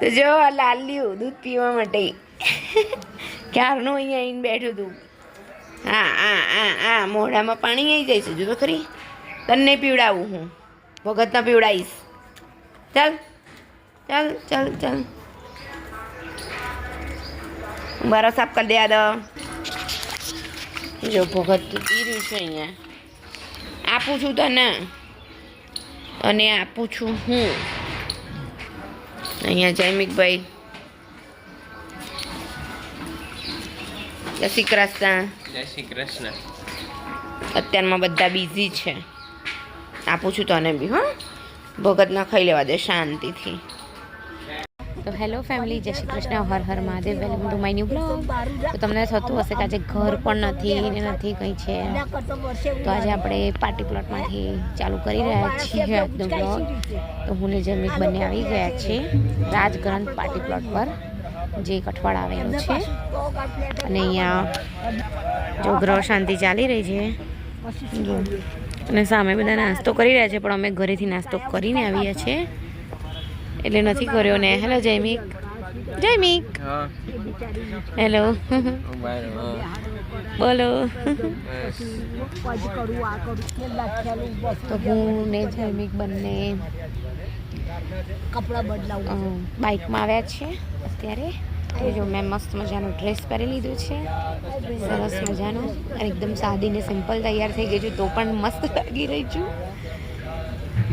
તો જો આ લાલ્યું દૂધ પીવા માટે ક્યારનું અહીંયા આવીને બેઠું હતું હા આ આ આ મોઢામાં પાણી આવી જાય છે. જો તો ખરી? તને પીવડાવું હું. ભગતને પીવડાવીશ. ચાલ ચાલ ચાલ ચાલ. બારો સાફ કરી દે દો. જો ભગત પી રહ્યું છે અહીંયા. આપું છું તને. અને આપું છું હું. અહીંયા જયમિકભાઈ જય શ્રી કૃષ્ણ. જય શ્રી કૃષ્ણ. અત્યારમાં બધા બિઝી છે. આપું છું તને બી હા. ભગત ન ખાઈ લેવા દે શાંતિથી. તો હેલો ફેમિલી જય Shri Krishna, Har Har Mahadev welcome to my new blog તો તમને થતું હશે કે આજે ઘર પણ નથી ને નથી કંઈ છે. તો આજે આપણે પાર્ટી પ્લોટમાંથી ચાલુ કરી રહ્યા છીએ આજનો બ્લોગ તો હું ને જમીક બંને આવી ગયા છે રાજગ્રંથ પાર્ટી પ્લોટ પર, જે કઠવાડ આવેલું છે. અને અહીંયા જો ગ્રહ શાંતિ ચાલી રહી છે. અને સામે બધા નાસ્તો કરી રહ્યા છે, પણ અમે ઘરેથી નાસ્તો કરીને આવ્યા છે એટલે નથી કર્યો ને. હેલો જયમિક જયમીક હેલો બોલો. તો હું ને જયમિક બંને કપડા બદલાવું બાઇકમાં આવ્યા છે અત્યારે. જો મેં મસ્ત મજાનું ડ્રેસ પહેરી લીધું છે. સરસ મજાનું અને એકદમ સાદી ને સિમ્પલ તૈયાર થઈ ગઈ છું. તો પણ મસ્ત લાગી રહી છું.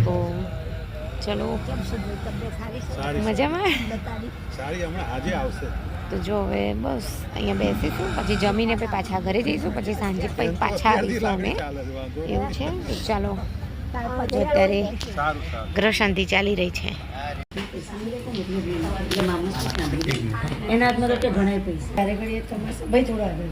તો ચલો. મજામાં? બતાડી સારી હમણાં આજે આવશે. તો જો હવે બસ અહીંયા બેસીશું પછી જમીને પછી પાછા ઘરે જઈશું પછી સાંજે પછી પાછા આવીશું અમે. એવું છે? ચાલો. પછી અત્યારે સારું સારું. ગ્રહ શાંતિ ચાલી રહી છે. એના હાથમાં તો કે ઘણા પૈસા. ભાઈ થોડા આગળ.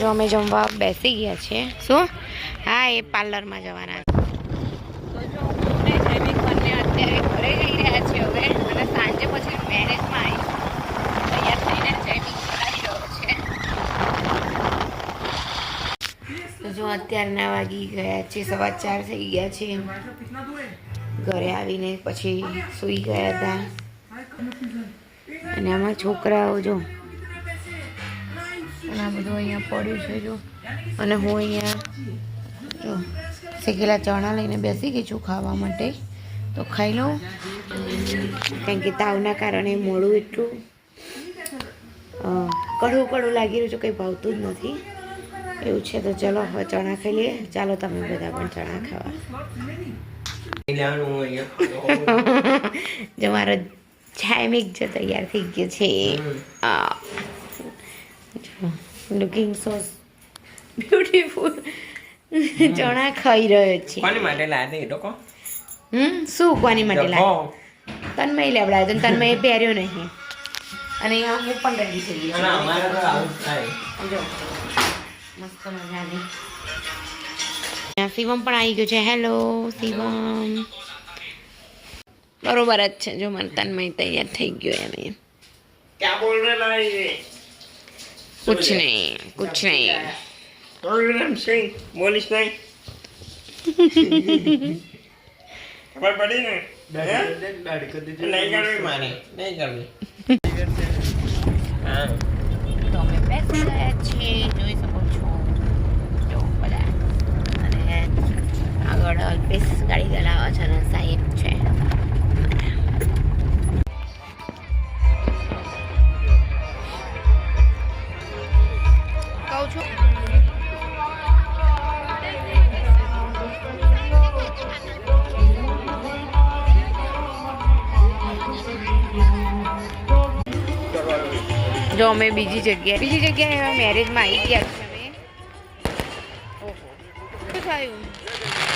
જો અમે જમવા બેસી ગયા છીએ. શું? હા એ પાર્લરમાં જવાના. અત્યારે ઘરે જઈ રહ્યા છીએ હવે અને સાંજે પછી મેરેજમાં આવી તૈયાર થઈને આવી રહ્યો છે. જો અત્યારના વાગી ગયા છે સવા ચાર થઈ ગયા છે ઘરે આવીને પછી સૂઈ ગયા હતા. અને આમાં છોકરાઓ જો અને આ બધું અહીંયા પડ્યું છે જો. અને હું અહીંયા જો શેકેલા ચણા લઈને બેસી ગઈ છું ખાવા માટે. તો ખાઈ લઉં. કારણ કે તાવના કારણે મોડું એટલું કડવું કડવું લાગી રહ્યું છે કંઈ ભાવતું જ નથી. એવું છે તો ચલો હવે ચણા ખાઈ લઈએ. ચાલો તમે બધા પણ ચણા ખાવા. જો મારો છાયમિક જો તૈયાર થઈ ગયો છે. લુકિંગ સો બ્યુટીફુલ ચણા ખાઈ રહ્યો છે. કોની માટે લાદે લોકો? હમ શું કોની માટે ડબ્બો. તન્મય લેવડાવ્યો તો તન્મય પહેર્યો નહીં. અને અહીંયા હું પણ રેડી થઈ ગઈ અને અમારે તો આવું થાય. જો મસ્ત મજાની શિવમ પણ આવી ગયો છે. હેલો શિવમ. બરોબર જ છે. જો મને તન્મય તૈયાર થઈ ગયો એમ એમ ક્યાં બોલ રહેલા कुछ नहीं कुछ नहीं प्रोग्राम सिंह बोलिस नहीं ખબર પડી ને હે? નહીં કરવી મારે નહીં કરવી હા તો અમે બેસી ગયા છીએ જો અમે બીજી જગ્યાએ બીજી જગ્યાએ મેરેજમાં આવી ગયા છીએ અમે. ઓહો. શું થયું?